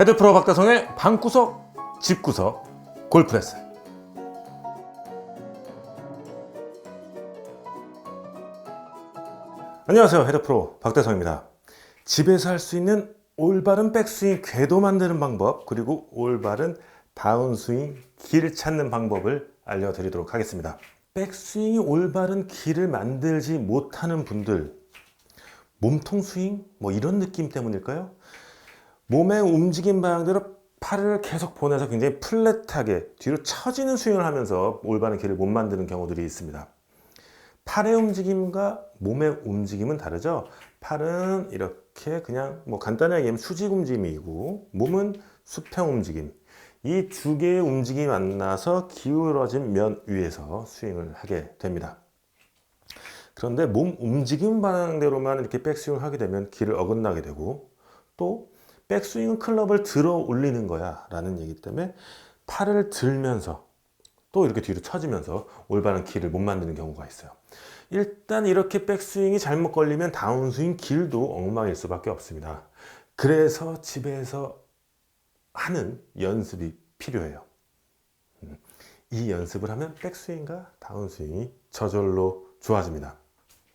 헤드프로 박다성의 방구석, 집구석, 골프레스. 안녕하세요. 헤드프로 박다성입니다. 집에서 할 수 있는 올바른 백스윙 궤도 만드는 방법, 그리고 올바른 다운스윙 길 찾는 방법을 알려드리도록 하겠습니다. 백스윙이 올바른 길을 만들지 못하는 분들, 몸통 스윙? 뭐 이런 느낌 때문일까요? 몸의 움직임 방향대로 팔을 계속 보내서 굉장히 플랫하게 뒤로 처지는 스윙을 하면서 올바른 길을 못 만드는 경우들이 있습니다. 팔의 움직임과 몸의 움직임은 다르죠. 팔은 이렇게 그냥 뭐 간단하게 얘기하면 수직 움직임이고 몸은 수평 움직임. 이 두 개의 움직임이 만나서 기울어진 면 위에서 스윙을 하게 됩니다. 그런데 몸 움직임 방향대로만 이렇게 백스윙을 하게 되면 길을 어긋나게 되고 또 백스윙은 클럽을 들어 올리는 거야 라는 얘기 때문에 팔을 들면서 또 이렇게 뒤로 처지면서 올바른 길을 못 만드는 경우가 있어요. 일단 이렇게 백스윙이 잘못 걸리면 다운스윙 길도 엉망일 수밖에 없습니다. 그래서 집에서 하는 연습이 필요해요. 음, 이 연습을 하면 백스윙과 다운스윙이 저절로 좋아집니다.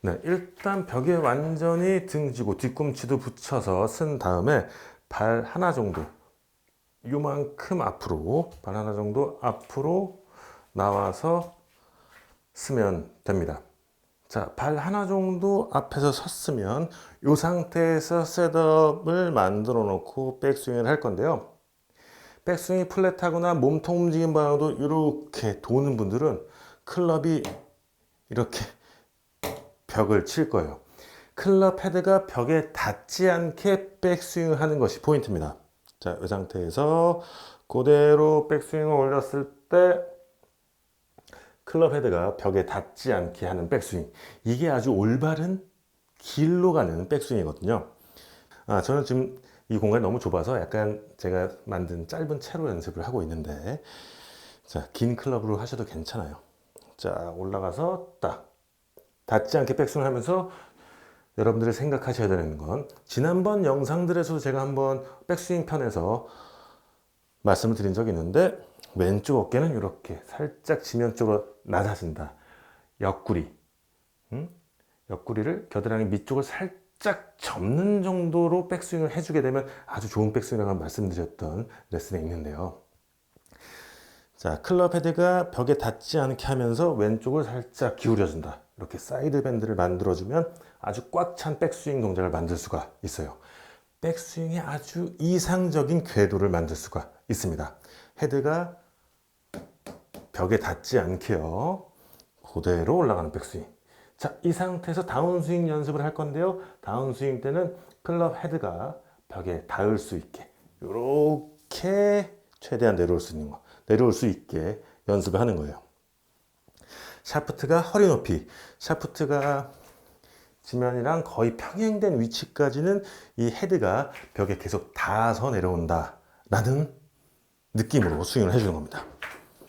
네, 일단 벽에 완전히 등지고 뒤꿈치도 붙여서 쓴 다음에 발 하나 정도 요만큼 앞으로 발 하나 정도 앞으로 나와서 쓰면 됩니다. 자, 발 하나 정도 앞에서 섰으면 이 상태에서 셋업을 만들어 놓고 백스윙을 할 건데요. 백스윙이 플랫하거나 몸통 움직임 방향도 이렇게 도는 분들은 클럽이 이렇게 벽을 칠 거예요. 클럽 헤드가 벽에 닿지 않게 백스윙을 하는 것이 포인트입니다. 자, 이 상태에서 그대로 백스윙을 올렸을 때 클럽 헤드가 벽에 닿지 않게 하는 백스윙. 이게 아주 올바른 길로 가는 백스윙이거든요. 아, 저는 지금 이 공간이 너무 좁아서 약간 제가 만든 짧은 채로 연습을 하고 있는데, 자, 긴 클럽으로 하셔도 괜찮아요. 자, 올라가서 딱. 닿지 않게 백스윙을 하면서 여러분들이 생각하셔야 되는 건 지난번 영상들에서도 제가 한번 백스윙 편에서 말씀을 드린 적이 있는데 왼쪽 어깨는 이렇게 살짝 지면 쪽으로 낮아진다. 옆구리. 음? 옆구리를 겨드랑이 밑쪽을 살짝 접는 정도로 백스윙을 해주게 되면 아주 좋은 백스윙이라고 말씀드렸던 레슨에 있는데요. 자, 클럽 헤드가 벽에 닿지 않게 하면서 왼쪽을 살짝 기울여준다. 이렇게 사이드 밴드를 만들어주면 아주 꽉 찬 백스윙 동작을 만들 수가 있어요. 백스윙의 아주 이상적인 궤도를 만들 수가 있습니다. 헤드가 벽에 닿지 않게요. 그대로 올라가는 백스윙. 자, 이 상태에서 다운스윙 연습을 할 건데요. 다운스윙 때는 클럽 헤드가 벽에 닿을 수 있게 이렇게 최대한 내려올 수 있는 거, 내려올 수 있게 연습을 하는 거예요. 샤프트가 허리 높이, 샤프트가 지면이랑 거의 평행된 위치까지는 이 헤드가 벽에 계속 닿아서 내려온다. 라는 느낌으로 스윙을 해주는 겁니다.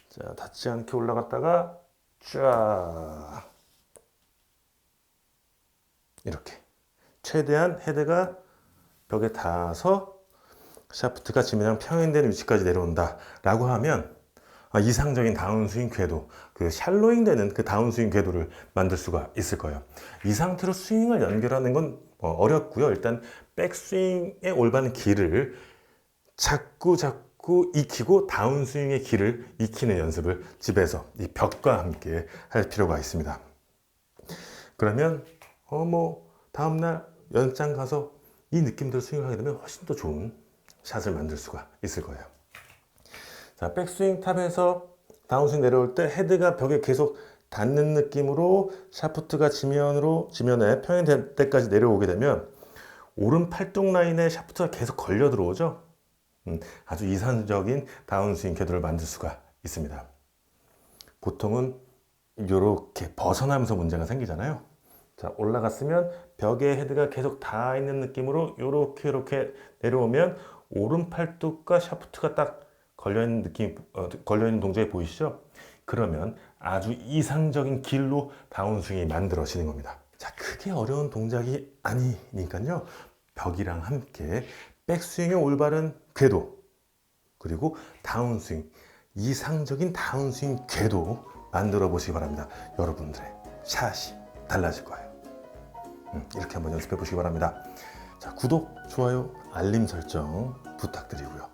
자, 닿지 않게 올라갔다가 쫙. 이렇게. 최대한 헤드가 벽에 닿아서 샤프트가 지면이랑 평행된 위치까지 내려온다. 라고 하면 아, 이상적인 다운스윙 궤도, 그 샬로잉 되는 그 다운스윙 궤도를 만들 수가 있을 거예요. 이 상태로 스윙을 연결하는 건 어, 어렵고요. 일단 백스윙의 올바른 길을 자꾸 자꾸 익히고 다운스윙의 길을 익히는 연습을 집에서 이 벽과 함께 할 필요가 있습니다. 그러면 어 뭐 다음날 연장 가서 이 느낌대로 스윙을 하게 되면 훨씬 더 좋은 샷을 만들 수가 있을 거예요. 자, 백스윙 탑에서 다운스윙 내려올 때 헤드가 벽에 계속 닿는 느낌으로 샤프트가 지면으로 지면에 평행될 때까지 내려오게 되면 오른 팔뚝 라인에 샤프트가 계속 걸려 들어오죠. 음, 아주 이상적인 다운스윙 궤도를 만들 수가 있습니다. 보통은 이렇게 벗어나면서 문제가 생기잖아요. 자, 올라갔으면 벽에 헤드가 계속 닿아 있는 느낌으로 이렇게 이렇게 내려오면 오른 팔뚝과 샤프트가 딱 걸려있는 느낌, 어, 걸려있는 동작이 보이시죠? 그러면 아주 이상적인 길로 다운스윙이 만들어지는 겁니다. 자, 크게 어려운 동작이 아니니까요. 벽이랑 함께 백스윙의 올바른 궤도 그리고 다운스윙 이상적인 다운스윙 궤도 만들어 보시기 바랍니다. 여러분들의 샷이 달라질 거예요. 음, 이렇게 한번 연습해 보시기 바랍니다. 자, 구독, 좋아요, 알림 설정 부탁드리고요.